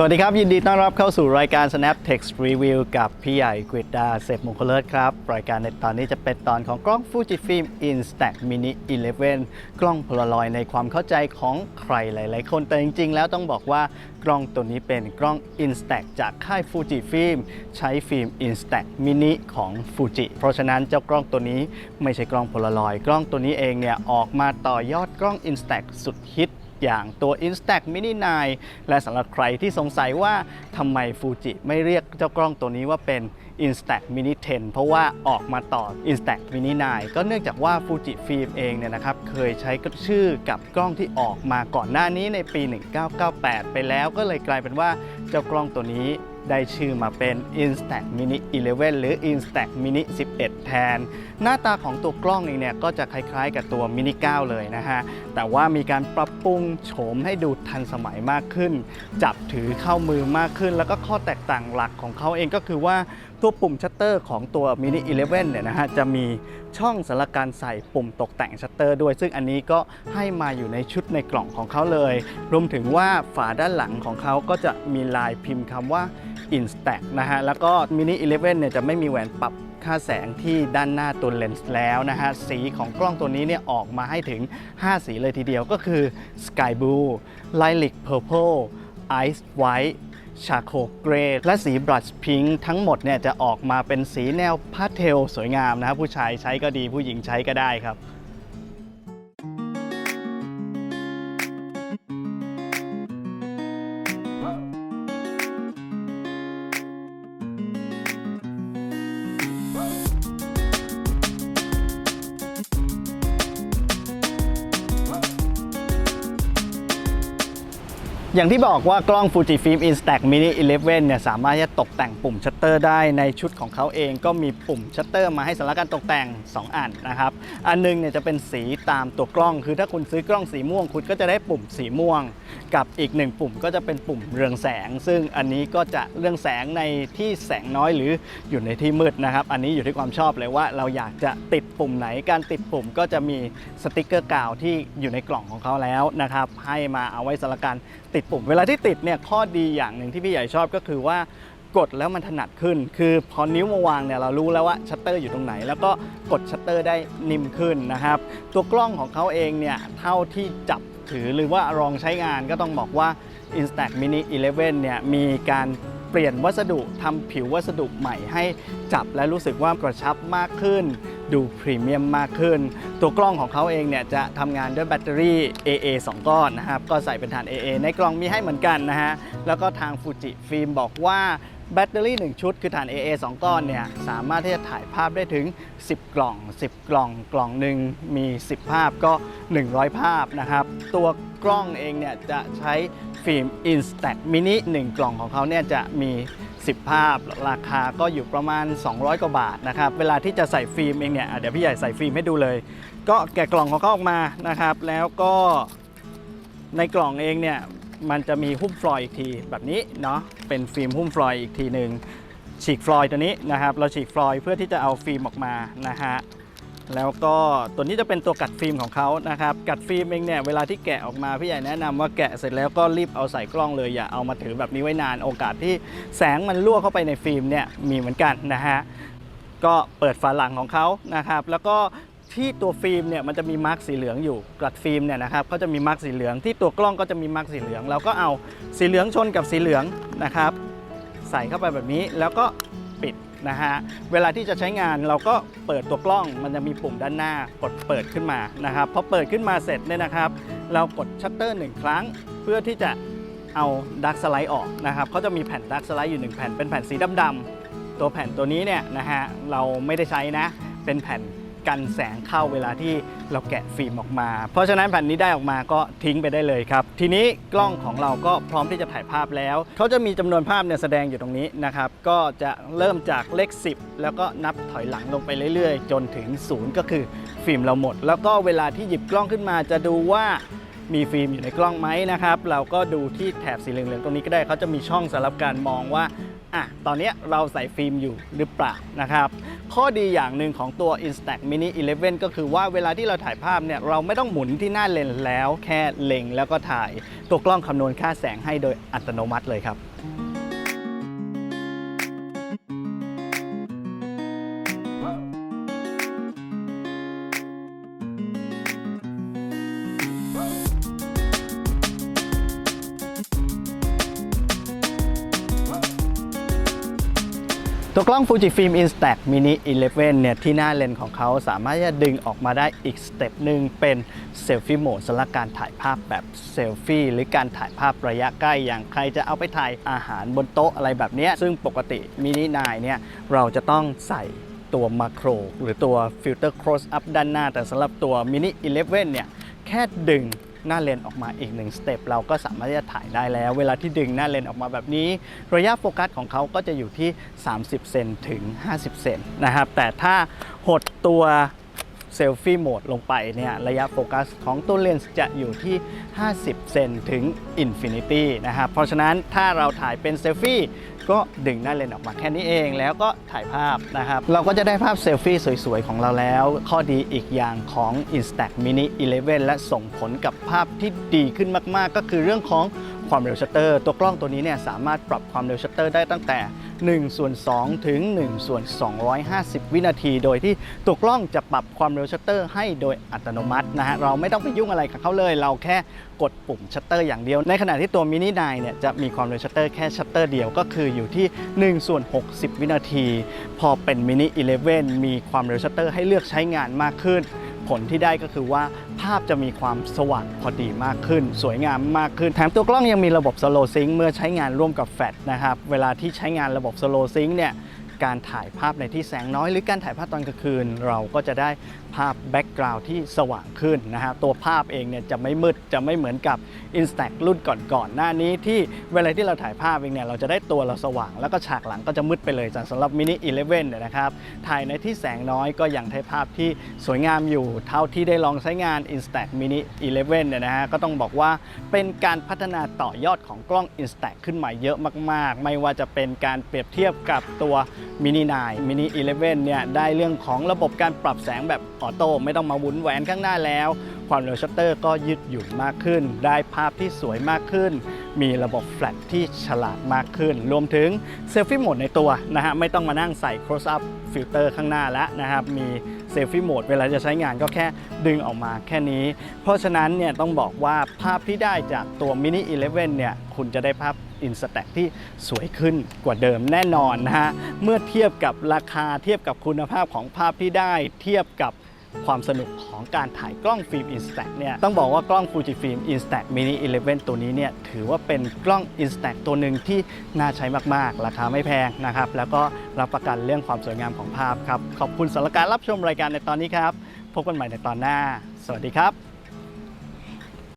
สวัสดีครับ ยินดีต้อนรับเข้าสู่รายการ Snap Text Review กับพี่ใหญ่กฤษดาเสพมงคลเลิศครับ รายการในตอนนี้จะเป็นตอนของกล้อง Fujifilm Instax Mini 11 กล้องพลารอยในความเข้าใจของใครหลาย ๆ คนแต่จริง ๆ แล้วต้องบอกว่ากล้องตัวนี้เป็นกล้อง Instax จากค่าย Fujifilm ใช้ฟิล์ม Instax Mini ของ Fuji เพราะฉะนั้นเจ้ากล้องตัวนี้ไม่ใช่กล้องพลารอยกล้องตัวนี้เองเนี่ยออกมาต่อยอดกล้อง Instax สุดฮิต อย่างตัว Instax Mini 9 และสำหรับใครที่สงสัยว่าทำไมฟูจิไม่เรียกเจ้ากล้องตัวนี้ว่าเป็น Instax Mini 10 เพราะว่าออกมาต่อ Instax Mini 9 ก็เนื่องจากว่าฟูจิฟิล์มเองเนี่ยนะครับเคยใช้ชื่อกับกล้องที่ออกมาก่อนหน้านี้ในปี 1998 ไปแล้วก็เลยกลายเป็นว่าเจ้ากล้องตัวนี้ ได้ชื่อมาเป็น Instax Mini 11 หรือ Instax Mini 11 แทน หน้าตาของตัวกล้องเองเนี่ยก็จะคล้ายๆกับตัว Mini 9 เลยนะฮะ แต่ว่ามีการปรับปรุงโฉมให้ดูทันสมัยมากขึ้น จับถือเข้ามือมากขึ้น แล้วก็ข้อแตกต่างหลักของเขาเองก็คือว่า ตัวปุ่มชัตเตอร์ของตัว Mini 11เนี่ยนะฮะจะมีช่องสำหรับการใส่ปุ่มตกแต่งชัตเตอร์ด้วย ซึ่งอันนี้ก็ให้มาอยู่ในชุดในกล่องของเขาเลย รวมถึงว่าฝาด้านหลังของเขาก็จะมีลายพิมพ์คำว่า Instax นะฮะแล้วก็ Mini 11เนี่ยจะไม่มีแหวนปรับค่าแสงที่ด้านหน้าตัวเลนส์แล้วนะฮะ สีของกล้องตัวนี้เนี่ยออกมาให้ถึง 5 สีเลยทีเดียวก็คือ Sky Blue Lilac Purple Ice White ชาโคเกรย์และสีบรัชพิงค์ทั้งหมดเนี่ยจะออกมาเป็นสีแนวพาสเทลสวยงามนะครับผู้ชายใช้ก็ดีผู้หญิงใช้ก็ได้ครับ อย่างที่บอกว่ากล้อง Fujifilm Instax Mini 11 เนี่ยสามารถจะตกแต่งปุ่มชัตเตอร์ได้ในชุดของเขาเองก็มีปุ่มชัตเตอร์มาให้สำหรับการตกแต่ง 2 อันนะครับ อันหนึงเนี่ยจะเป็นสีตามตัวกล้อง คือถ้าคุณซื้อกล้องสีม่วง คุณก็จะได้ปุ่มสีม่วง กับอีกหนึ่งปุ่มก็จะเป็นปุ่มเรืองแสง ซึ่งอันนี้ก็จะเรืองแสงในที่แสงน้อยหรืออยู่ในที่มืดนะครับ อันนี้อยู่ที่ความชอบเลยว่าเราอยากจะติดปุ่มไหน การติดปุ่มก็จะมีสติกเกอร์กาวที่อยู่ในกล่องของเขาแล้วนะครับให้มาเอาไว้สำหรับการติดปุ่ม เวลาที่ติดเนี่ยข้อดีอย่างหนึ่งที่พี่ใหญ่ชอบก็คือว่ากดแล้วมันถนัดขึ้น คือพอนิ้วมาวางเนี่ยเรารู้แล้วว่าชัตเตอร์อยู่ตรงไหน แล้วก็กดชัตเตอร์ได้นิ่มขึ้นนะครับ ตัวกล้องของเขาเองเนี่ยเท่าที่จับถือหรือว่าลองใช้งานก็ต้องบอกว่า Instax Mini 11เนี่ยมีการ เปลี่ยนวัสดุทำผิววัสดุใหม่ให้จับและรู้สึกว่ากระชับมากขึ้น ดูพรีเมียมมากขึ้น ตัวกล้องของเขาเองเนี่ยจะทำงานด้วยแบตเตอรี่ AA 2 ก้อนนะครับ ก็ใส่เป็นฐาน AA ในกล่องมีให้เหมือนกันนะฮะ แล้วก็ทางฟูจิฟิล์มบอกว่า แบตเตอรี่ 1 ชุดคือฐาน AA 2 ก้อนเนี่ยสามารถที่จะถ่ายภาพได้ถึง 10 กล่อง 10 กล่องกล่องหนึ่งมี 10 ภาพก็ 100 ภาพนะครับ ตัวกล้องเองเนี่ยจะใช้ฟิล์ม Instax Mini 1 กล่องของเขาเนี่ยจะมี 10 ภาพราคาก็อยู่ประมาณ 200 กว่าบาทนะครับ เวลาที่จะใส่ฟิล์มเองเนี่ยอะเดี๋ยวพี่ใหญ่ใส่ฟิล์มให้ดูเลย ก็แกะกล่องของเขาออกมานะครับ แล้วก็ในกล่องเองเนี่ย มันจะมีหุ้มฟลอยด์อีกทีแบบนี้เนาะเป็นฟิล์มหุ้มฟลอยด์อีกทีหนึ่งฉีกฟลอยด์ตัวนี้นะครับ เราฉีกฟลอยด์เพื่อที่จะเอาฟิล์มออกมานะฮะแล้วก็ตัวนี้จะเป็นตัวกัดฟิล์มของเขานะครับ กัดฟิล์มเองเนี่ยเวลาที่แกะออกมาพี่ใหญ่แนะนำว่าแกะเสร็จแล้วก็รีบเอาใส่กล้องเลยอย่าเอามาถือแบบนี้ไว้นานโอกาสที่แสงมันรั่วเข้าไปในฟิล์มเนี่ยมีเหมือนกันนะฮะก็เปิดฝาหลังของเขานะครับ แล้วก็ ที่ตัวฟิล์มเนี่ยมันจะมีมาร์กสีเหลืองอยู่กลัดฟิล์มเนี่ยนะครับเขาจะมีมาร์กสีเหลืองที่ตัวกล้องก็จะมีมาร์กสีเหลืองเราก็เอาสีเหลืองชนกับสีเหลืองนะครับ ใส่เข้าไปแบบนี้แล้วก็ปิดนะฮะเวลาที่จะใช้งานเราก็เปิดตัวกล้องมันจะมีปุ่มด้านหน้ากดเปิดขึ้นมานะครับพอเปิดขึ้นมาเสร็จเนี่ยนะครับ เรากดชัตเตอร์หนึ่งครั้ง เพื่อที่จะเอาดักสไลด์ออกนะครับเขาจะมีแผ่นดักสไลด์อยู่หนึ่งแผ่นเป็นแผ่นสีดำๆตัวแผ่นตัวนี้เนี่ยนะฮะเราไม่ได้ใช้นะเป็นแผ่น กันแสงเข้าเวลาที่เราแกะฟิล์มออกมา เพราะฉะนั้นแผ่นนี้ได้ออกมาก็ทิ้งไปได้เลยครับ ทีนี้กล้องของเราก็พร้อมที่จะถ่ายภาพแล้ว เขาจะมีจำนวนภาพเนี่ยแสดงอยู่ตรงนี้นะครับ ก็จะเริ่มจากเลข 10 แล้วก็นับถอยหลังลงไปเรื่อยๆ จนถึง0ก็คือฟิล์มเราหมด แล้วก็เวลาที่หยิบกล้องขึ้นมาจะดูว่ามีฟิล์มอยู่ในกล้องไหมนะครับ เราก็ดูที่แถบสีเหลืองๆตรงนี้ก็ได้เขาจะมีช่องสำหรับการมองว่าอะตอนนี้เราใส่ฟิล์มอยู่หรือเปล่านะครับ ข้อดีอย่างหนึ่งของตัว Instax Mini 11 ก็คือว่าเวลาที่เราถ่ายภาพเนี่ยเราไม่ต้องหมุนที่หน้าเลนส์แล้ว แค่เล็งแล้วก็ถ่าย ตัวกล้องคำนวณค่าแสงให้โดยอัตโนมัติเลยครับ ตัวกล้อง Fujifilm Instax Mini 11 เนี่ย ที่หน้าเลนส์ของเขาสามารถจะดึงออกมาได้อีกสเต็ปหนึ่งเป็นเซลฟี่โหมดสำหรับการถ่ายภาพแบบเซลฟี่หรือการถ่ายภาพระยะใกล้ อย่างใครจะเอาไปถ่ายอาหารบนโต๊ะอะไรแบบนี้ซึ่งปกติ Mini 9 เนี่ย เราจะต้องใส่ตัวมาโครหรือตัวฟิลเตอร์ close up ด้านหน้า แต่สำหรับตัว Mini 11 เนี่ย แค่ดึง หน้าเลนออกมาอีกหนึ่งสเต็ปเราก็สามารถที่จะถ่ายได้แล้ว เวลาที่ดึงหน้าเลนออกมาแบบนี้ ระยะโฟกัสของเขาก็จะอยู่ที่ 30 เซนถึง 50 เซนนะครับ แต่ถ้าหดตัวเซลฟี่โหมดลงไปเนี่ยระยะโฟกัสของตัวเลนส์จะอยู่ที่ 50 เซนถึงอินฟินิตี้นะครับ เพราะฉะนั้นถ้าเราถ่ายเป็นเซลฟี่ ก็ดึงหน้าเลนส์ออกมาแค่นี้เองแล้วก็ถ่ายภาพนะครับ เราก็จะได้ภาพเซลฟี่สวยๆ ของเราแล้ว ข้อดีอีกอย่างของ Instax Mini 11 และส่งผลกับภาพที่ดีขึ้นมากๆ ก็คือเรื่องของความเร็วชัตเตอร์ ตัวกล้องตัวนี้เนี่ยสามารถปรับความเร็วชัตเตอร์ได้ตั้งแต่1ส่วน2ถึง1ส่วน250 วินาที โดยที่ตัวกล้องจะปรับความเร็วชัตเตอร์ให้โดยอัตโนมัตินะฮะเราไม่ต้องไปยุ่งอะไรกับเขาเลย เราแค่กดปุ่มชัตเตอร์อย่างเดียว ในขณะที่ตัวมินิ9เนี่ยจะมีความเร็วชัตเตอร์แค่ชัตเตอร์เดียวก็คืออยู่ที่ 1 ส่วน 60 วินาที พอเป็นมินิ11 มีความเร็วชัตเตอร์ให้เลือกใช้งานมากขึ้น ผลที่ได้ก็คือว่าภาพจะมีความสว่างพอดีมากขึ้น สวยงามมากขึ้น แถมตัวกล้องยังมีระบบ slow sync เมื่อใช้งานร่วมกับแฟลชนะครับ เวลาที่ใช้งานระบบ slow sync เนี่ยการถ่ายภาพในที่แสงน้อยหรือการถ่ายภาพตอนกลางคืน เราก็จะได้ภาพแบ็กกราวด์ที่สว่างขึ้นนะฮะตัวภาพเองเนี่ยจะไม่มืดจะไม่เหมือนกับ Instax รุ่นก่อนๆหน้านี้ที่เวลาที่เราถ่ายภาพเองเนี่ยเราจะได้ตัวเราสว่าง แล้วก็ฉากหลังก็จะมืดไปเลยแต่สำหรับ Mini 11เนี่ยนะครับถ่ายในที่แสงน้อยก็ยังได้ภาพที่สวยงามอยู่ เท่าที่ได้ลองใช้งาน Instax Mini 11เนี่ยนะฮะก็ต้องบอกว่าเป็นการพัฒนาต่อยอดของกล้อง Instax ขึ้นมาเยอะมากๆ ไม่ว่าจะเป็นการเปรียบเทียบกับตัว Mini 9 Mini 11เนี่ยได้เรื่องของระบบการปรับแสงแบบออโต้ไม่ต้องมาหมุนแหวนข้างหน้าแล้ว ความเร็วชัตเตอร์ก็ยืดหยุ่นมากขึ้น ได้ภาพที่สวยมากขึ้น มีระบบแฟลชที่ฉลาดมากขึ้น รวมถึงเซลฟี่โหมดในตัวนะฮะไม่ต้องมานั่งใส่ close up filter ข้างหน้าแล้วนะครับ มีเซลฟี่โหมดเวลาจะใช้งานก็แค่ดึงออกมาแค่นี้ เพราะฉะนั้นเนี่ยต้องบอกว่าภาพที่ได้จากตัว Mini 11 เนี่ย คุณจะได้ภาพ Instax ที่สวยขึ้นกว่าเดิมแน่นอนนะฮะ เมื่อเทียบกับราคาเทียบกับคุณภาพของภาพที่ได้เทียบกับ ความสนุกของการถ่ายกล้องฟิล์ม Instax เนี่ยต้องบอกว่ากล้อง Fujifilm Instax Mini 11 ตัวนี้เนี่ยถือว่าเป็นกล้อง Instax ตัวหนึ่งที่น่าใช้มากๆ ราคาไม่แพงนะครับ แล้วก็รับประกันเรื่องความสวยงามของภาพครับ ขอบคุณสำหรับการรับชมรายการในตอนนี้ครับ พบกันใหม่ในตอนหน้า สวัสดีครับ